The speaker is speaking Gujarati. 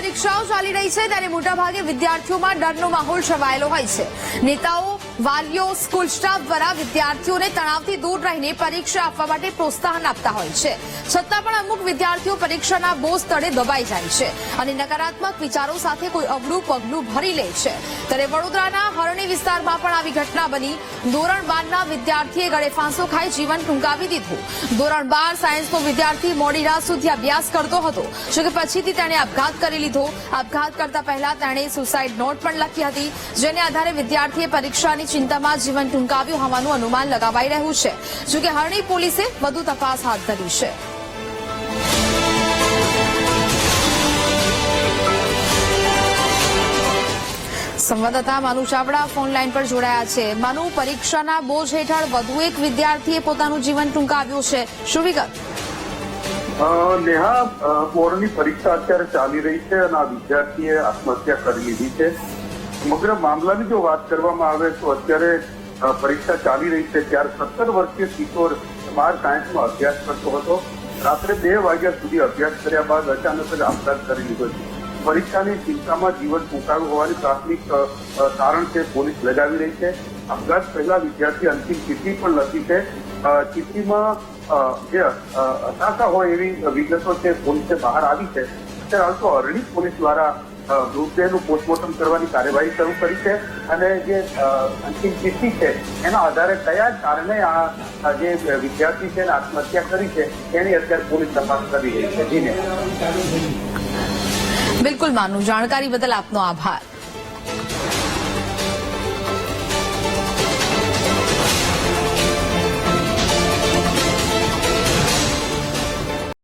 પરીક્ષાઓ ચાલી રહી છે ત્યારે મોટાભાગે વિદ્યાર્થીઓમાં ડરનો માહોલ છવાયેલો હોય છે. નેતાઓ વાલીઓ, સ્કૂલ સ્ટાફ દ્વારા વિદ્યાર્થીઓને તણાવથી દૂર રહીને પરીક્ષા આપવા માટે પ્રોત્સાહન આપતા હોય છે. છતાં પણ અમુક વિદ્યાર્થીઓ પરીક્ષાના બોઝ તળે દબાઈ જાય છે અને નકારાત્મક વિચારો સાથે કોઈ અવળું પગલું ભરી લે છે. ત્યારે વડોદરાના હરણી વિસ્તારમાં પણ આવી ઘટના બની. ધોરણ બારના વિદ્યાર્થીએ ગળે ફાંસો ખાઈ જીવન ટૂંકાવી દીધું. ધોરણ બાર સાયન્સનો વિદ્યાર્થી મોડી રાત સુધી અભ્યાસ કરતો હતો, જોકે પછીથી તેણે આપઘાત કરી લીધો. આપઘાત કરતા પહેલા તેણે સુસાઇડ નોટ પણ લખી હતી, જેને આધારે વિદ્યાર્થીએ પરીક્ષાની ચિંતામાં જીવન ટૂંકાવ્યું હોવાનું અનુમાન લગાવાઈ રહ્યું છે. જોકે હરણી પોલીસે વધુ તપાસ હાથ ધરી છે. સંવાદદાતા માનુ ચાવડા ફોન લાઈન પર જોડાયા છે. માનુ, પરીક્ષાના બોજ હેઠળ વધુ એક વિદ્યાર્થીએ પોતાનું જીવન ટૂંકાવ્યું છે. શું વિગત? નેહા બોર્ડની પરીક્ષા અત્યારે ચાલી રહી છે અને આ વિદ્યાર્થીએ આત્મહત્યા કરી લીધી છે. સમગ્ર મામલાની જો વાત કરવામાં આવે તો અત્યારે પરીક્ષા ચાલી રહી છે. ત્યારે સત્તર વર્ષીય કિશોર બાર સાયન્સમાં અભ્યાસ કરતો હતો. રાત્રે બે વાગ્યા સુધી અભ્યાસ કર્યા બાદ અચાનક જ આપઘાત કરી લીધો છે. પરીક્ષાની ચિંતામાં જીવન ટૂંકાવ્યું હોવાની પ્રાથમિક તારણ છે પોલીસ લગાવી રહી છે. આપઘાત પહેલા વિદ્યાર્થી અંતિમ ચિઠ્ઠી પણ લખી છે. ચિઠ્ઠીમાં જે હતાશા હોય એવી વિગતો છે, પોલીસે બહાર આવી છે. અત્યારે હાલ તો અરણી પોલીસ દ્વારા મૃતદેહનું પોસ્ટમોર્ટમ કરવાની કાર્યવાહી શરૂ કરી છે અને જે અંતિમ ચિઠ્ઠી છે, એના આધારે કયા કારણે આ જે વિદ્યાર્થી છે આત્મહત્યા કરી છે એની અત્યારે પોલીસ તપાસ કરી રહી છે. જીને બિલકુલ માનું જાણકારી બદલ આપનો આભાર.